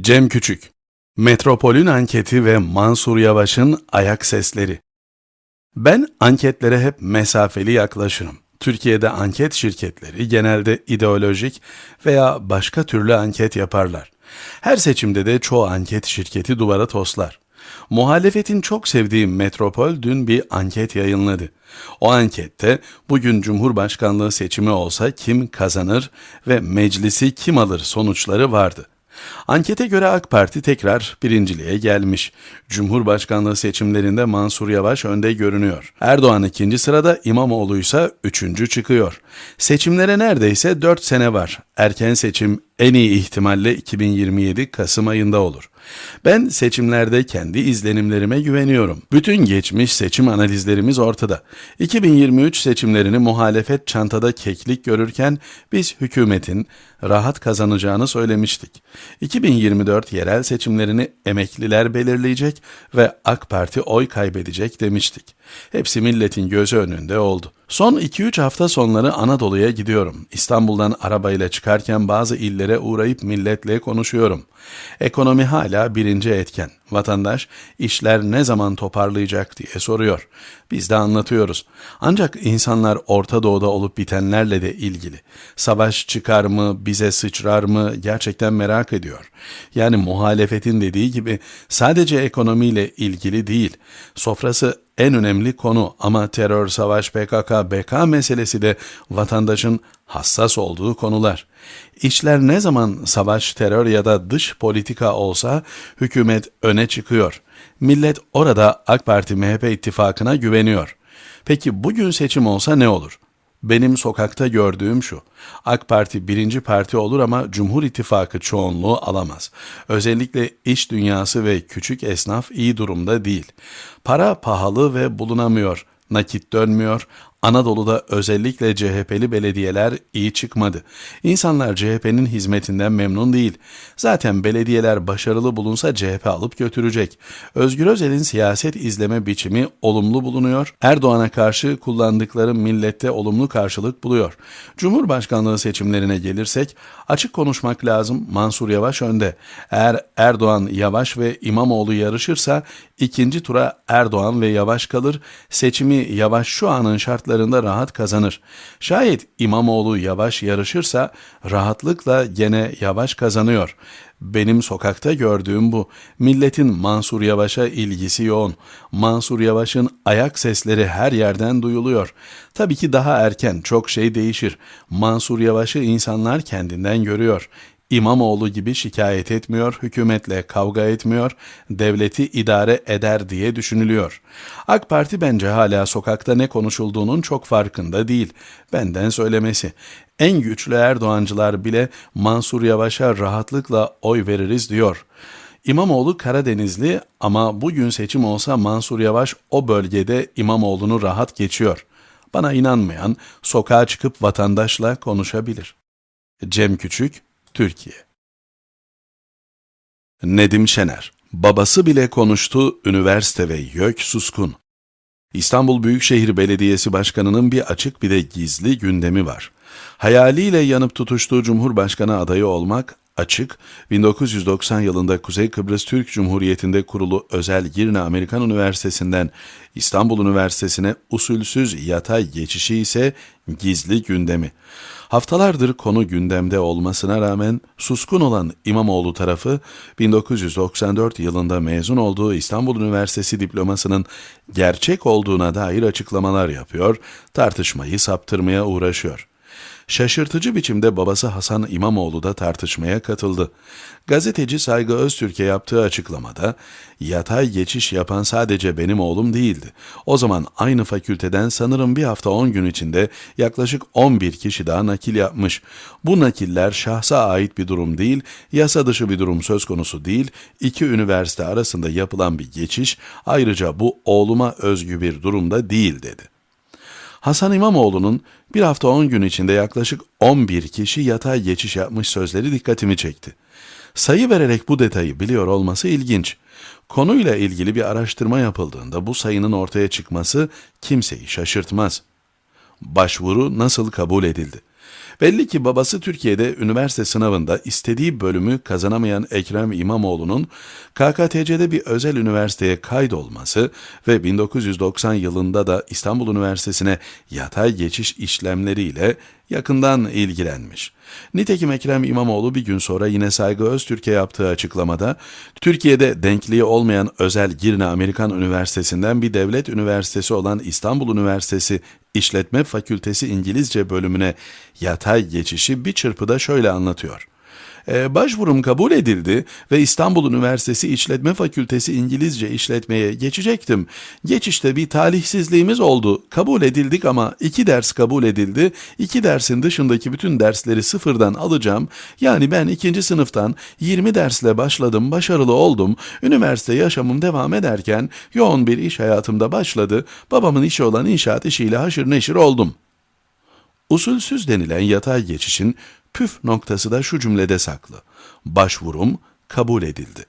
Cem Küçük Metropol'ün anketi ve Mansur Yavaş'ın ayak sesleri. Ben anketlere hep mesafeli yaklaşırım. Türkiye'de anket şirketleri genelde ideolojik veya başka türlü anket yaparlar. Her seçimde de çoğu anket şirketi duvara toslar. Muhalefetin çok sevdiği Metropol dün bir anket yayınladı. O ankette bugün Cumhurbaşkanlığı seçimi olsa kim kazanır ve meclisi kim alır sonuçları vardı. Ankete göre AK Parti tekrar birinciliğe gelmiş. Cumhurbaşkanlığı seçimlerinde Mansur Yavaş önde görünüyor. Erdoğan ikinci sırada İmamoğlu ise üçüncü çıkıyor. Seçimlere neredeyse 4 sene var. Erken seçim en iyi ihtimalle 2027 Kasım ayında olur. Ben seçimlerde kendi izlenimlerime güveniyorum. Bütün geçmiş seçim analizlerimiz ortada. 2023 seçimlerini muhalefet çantada keklik görürken biz hükümetin rahat kazanacağını söylemiştik. 2024 yerel seçimlerini emekliler belirleyecek ve AK Parti oy kaybedecek demiştik. Hepsi milletin gözü önünde oldu. Son 2-3 hafta sonları Anadolu'ya gidiyorum. İstanbul'dan arabayla çıkarken bazı illere uğrayıp milletle konuşuyorum. Ekonomi hala birinci etken. Vatandaş işler ne zaman toparlayacak diye soruyor. Biz de anlatıyoruz. Ancak insanlar Orta Doğu'da olup bitenlerle de ilgili. Savaş çıkar mı, bize sıçrar mı gerçekten merak ediyor. Yani muhalefetin dediği gibi sadece ekonomiyle ilgili değil. Sofrası en önemli konu ama terör, savaş, PKK, BK meselesi de vatandaşın hassas olduğu konular. İşler ne zaman savaş, terör ya da dış politika olsa hükümet öne çıkıyor. Millet orada AK Parti MHP ittifakına güveniyor. Peki bugün seçim olsa ne olur? Benim sokakta gördüğüm şu. AK Parti birinci parti olur ama Cumhur İttifakı çoğunluğu alamaz. Özellikle iş dünyası ve küçük esnaf iyi durumda değil. Para pahalı ve bulunamıyor. Nakit dönmüyor. Anadolu'da özellikle CHP'li belediyeler iyi çıkmadı. İnsanlar CHP'nin hizmetinden memnun değil. Zaten belediyeler başarılı bulunsa CHP alıp götürecek. Özgür Özel'in siyaset izleme biçimi olumlu bulunuyor. Erdoğan'a karşı kullandıkları millette olumlu karşılık buluyor. Cumhurbaşkanlığı seçimlerine gelirsek açık konuşmak lazım Mansur Yavaş önde. Eğer Erdoğan, Yavaş ve İmamoğlu yarışırsa ikinci tura Erdoğan ve Yavaş kalır. Seçimi Yavaş şu anın şartlarında rahat kazanır. Şayet İmamoğlu Yavaş yarışırsa rahatlıkla gene Yavaş kazanıyor. Benim sokakta gördüğüm bu. Milletin Mansur Yavaş'a ilgisi yoğun. Mansur Yavaş'ın ayak sesleri her yerden duyuluyor. Tabii ki daha erken çok şey değişir. Mansur Yavaş'ı insanlar kendinden görüyor. İmamoğlu gibi şikayet etmiyor, hükümetle kavga etmiyor, devleti idare eder diye düşünülüyor. AK Parti bence hala sokakta ne konuşulduğunun çok farkında değil. Benden söylemesi. En güçlü Erdoğancılar bile Mansur Yavaş'a rahatlıkla oy veririz diyor. İmamoğlu Karadenizli ama bugün seçim olsa Mansur Yavaş o bölgede İmamoğlu'nu rahat geçiyor. Bana inanmayan sokağa çıkıp vatandaşla konuşabilir. Cem Küçük, Türkiye Nedim Şener Babası bile konuştu, üniversite ve YÖK suskun. İstanbul Büyükşehir Belediyesi Başkanı'nın bir açık bir de gizli gündemi var. Hayaliyle yanıp tutuştuğu Cumhurbaşkanı adayı olmak açık, 1990 yılında Kuzey Kıbrıs Türk Cumhuriyeti'nde kurulu özel Girne Amerikan Üniversitesi'nden İstanbul Üniversitesi'ne usulsüz yatay geçişi ise gizli gündemi. Haftalardır konu gündemde olmasına rağmen suskun olan İmamoğlu tarafı 1994 yılında mezun olduğu İstanbul Üniversitesi diplomasının gerçek olduğuna dair açıklamalar yapıyor, tartışmayı saptırmaya uğraşıyor. Şaşırtıcı biçimde babası Hasan İmamoğlu da tartışmaya katıldı. Gazeteci Saygı Öztürk'e yaptığı açıklamada, yatay geçiş yapan sadece benim oğlum değildi. O zaman aynı fakülteden sanırım bir hafta 10 gün içinde yaklaşık 11 kişi daha nakil yapmış. Bu nakiller şahsa ait bir durum değil, yasa dışı bir durum söz konusu değil, iki üniversite arasında yapılan bir geçiş, ayrıca bu oğluma özgü bir durumda değil dedi. Hasan İmamoğlu'nun bir hafta 10 gün içinde yaklaşık 11 kişi yatay geçiş yapmış sözleri dikkatimi çekti. Sayı vererek bu detayı biliyor olması ilginç. Konuyla ilgili bir araştırma yapıldığında bu sayının ortaya çıkması kimseyi şaşırtmaz. Başvuru nasıl kabul edildi? Belli ki babası Türkiye'de üniversite sınavında istediği bölümü kazanamayan Ekrem İmamoğlu'nun KKTC'de bir özel üniversiteye kaydolması ve 1990 yılında da İstanbul Üniversitesi'ne yatay geçiş işlemleriyle yakından ilgilenmiş. Nitekim Ekrem İmamoğlu bir gün sonra yine Saygı Öztürk'e yaptığı açıklamada, Türkiye'de denkliği olmayan özel Girne Amerikan Üniversitesi'nden bir devlet üniversitesi olan İstanbul Üniversitesi İşletme Fakültesi İngilizce bölümüne yatay geçişi bir çırpıda şöyle anlatıyor. Ee, başvurum kabul edildi ve İstanbul Üniversitesi İşletme Fakültesi İngilizce işletmeye geçecektim. Geçişte bir talihsizliğimiz oldu. Kabul edildik ama iki ders kabul edildi. İki dersin dışındaki bütün dersleri sıfırdan alacağım. Yani ben ikinci sınıftan 20 dersle başladım, başarılı oldum. Üniversite yaşamım devam ederken yoğun bir iş hayatımda başladı. Babamın işi olan inşaat işiyle haşır neşir oldum.'' Usulsüz denilen yatay geçişin püf noktası da şu cümlede saklı. Başvurum kabul edildi.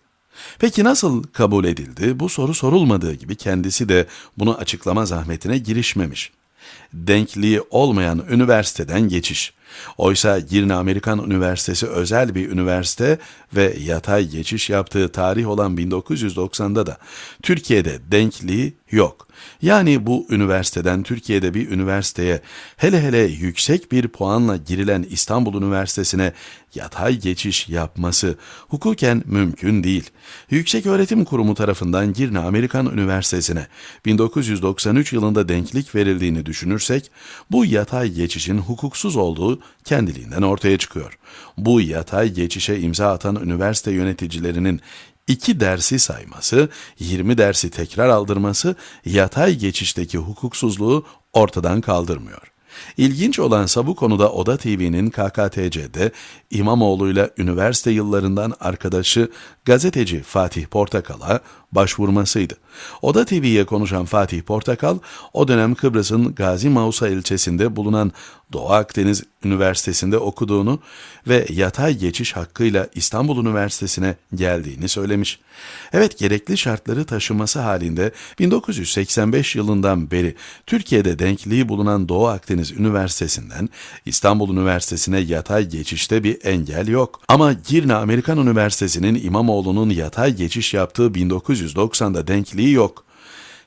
Peki nasıl kabul edildi? Bu soru sorulmadığı gibi kendisi de bunu açıklama zahmetine girişmemiş. Denkliği olmayan üniversiteden geçiş. Oysa Girne Amerikan Üniversitesi özel bir üniversite ve yatay geçiş yaptığı tarih olan 1990'da da Türkiye'de denkliği yok. Yani bu üniversiteden Türkiye'de bir üniversiteye hele hele yüksek bir puanla girilen İstanbul Üniversitesi'ne yatay geçiş yapması hukuken mümkün değil. Yüksek Öğretim Kurumu tarafından Girne Amerikan Üniversitesi'ne 1993 yılında denklik verildiğini düşünürsek bu yatay geçişin hukuksuz olduğu kendiliğinden ortaya çıkıyor. Bu yatay geçişe imza atan üniversite yöneticilerinin iki dersi sayması, 20 dersi tekrar aldırması yatay geçişteki hukuksuzluğu ortadan kaldırmıyor. İlginç olansa bu konuda Oda TV'nin KKTC'de İmamoğlu'yla üniversite yıllarından arkadaşı gazeteci Fatih Portakal'a başvurmasıydı. Oda TV'ye konuşan Fatih Portakal, o dönem Kıbrıs'ın Gazi Mausa ilçesinde bulunan Doğu Akdeniz Üniversitesi'nde okuduğunu ve yatay geçiş hakkıyla İstanbul Üniversitesi'ne geldiğini söylemiş. Evet gerekli şartları taşıması halinde 1985 yılından beri Türkiye'de denkliği bulunan Doğu Akdeniz Üniversitesi'nden İstanbul Üniversitesi'ne yatay geçişte bir engel yok. Ama Girne Amerikan Üniversitesi'nin İmamoğlu'nun yatay geçiş yaptığı 1990'da denkliği yok.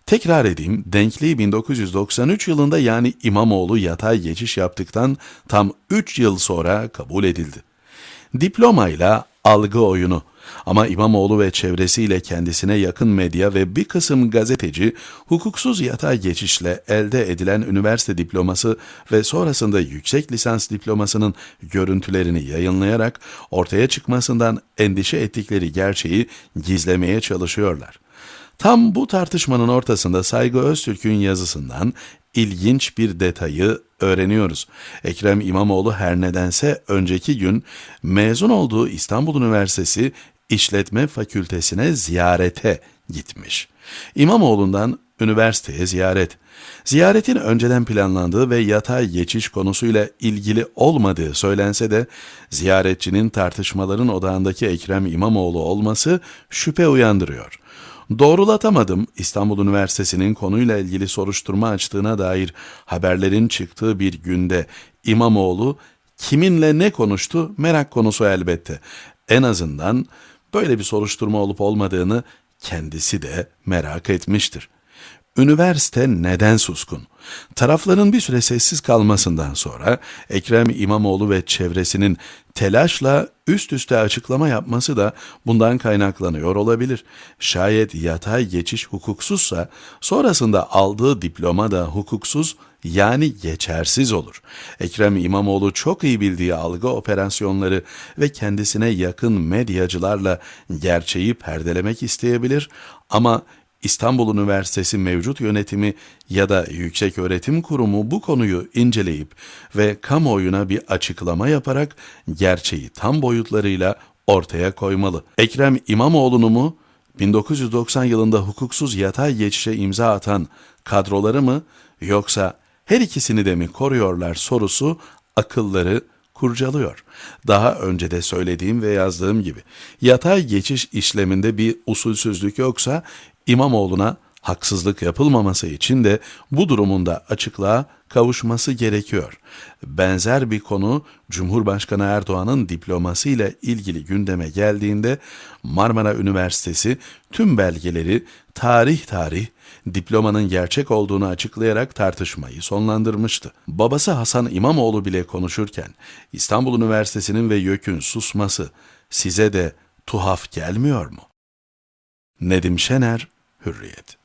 Tekrar edeyim, denkliği 1993 yılında yani İmamoğlu yatay geçiş yaptıktan tam 3 yıl sonra kabul edildi. Diplomayla algı oyunu. Ama İmamoğlu ve çevresiyle kendisine yakın medya ve bir kısım gazeteci hukuksuz yatay geçişle elde edilen üniversite diploması ve sonrasında yüksek lisans diplomasının görüntülerini yayınlayarak ortaya çıkmasından endişe ettikleri gerçeği gizlemeye çalışıyorlar. Tam bu tartışmanın ortasında Saygı Öztürk'ün yazısından ilginç bir detayı öğreniyoruz. Ekrem İmamoğlu her nedense önceki gün mezun olduğu İstanbul Üniversitesi İşletme Fakültesine ziyarete gitmiş. İmamoğlu'ndan üniversiteye ziyaret. Ziyaretin önceden planlandığı ve yatay geçiş konusuyla ilgili olmadığı söylense de ziyaretçinin tartışmaların odağındaki Ekrem İmamoğlu olması şüphe uyandırıyor. Doğrulatamadım İstanbul Üniversitesi'nin konuyla ilgili soruşturma açtığına dair haberlerin çıktığı bir günde İmamoğlu kiminle ne konuştu merak konusu elbette. En azından böyle bir soruşturma olup olmadığını kendisi de merak etmiştir. Üniversite neden suskun? Tarafların bir süre sessiz kalmasından sonra Ekrem İmamoğlu ve çevresinin telaşla üst üste açıklama yapması da bundan kaynaklanıyor olabilir. Şayet yatay geçiş hukuksuzsa sonrasında aldığı diploma da hukuksuz yani geçersiz olur. Ekrem İmamoğlu çok iyi bildiği algı operasyonları ve kendisine yakın medyacılarla gerçeği perdelemek isteyebilir ama İstanbul Üniversitesi mevcut yönetimi ya da Yüksek Öğretim Kurumu bu konuyu inceleyip ve kamuoyuna bir açıklama yaparak gerçeği tam boyutlarıyla ortaya koymalı. Ekrem İmamoğlu'nu mu 1990 yılında hukuksuz yatay geçişe imza atan kadroları mı yoksa her ikisini de mi koruyorlar sorusu akılları kurcalıyor. Daha önce de söylediğim ve yazdığım gibi yatay geçiş işleminde bir usulsüzlük yoksa İmamoğlu'na Haksızlık yapılmaması için de bu durumunda açıklığa kavuşması gerekiyor. Benzer bir konu Cumhurbaşkanı Erdoğan'ın diploması ile ilgili gündeme geldiğinde Marmara Üniversitesi tüm belgeleri tarih tarih diplomanın gerçek olduğunu açıklayarak tartışmayı sonlandırmıştı. Babası Hasan İmamoğlu bile konuşurken İstanbul Üniversitesi'nin ve YÖK'ün susması size de tuhaf gelmiyor mu? Nedim Şener, Hürriyet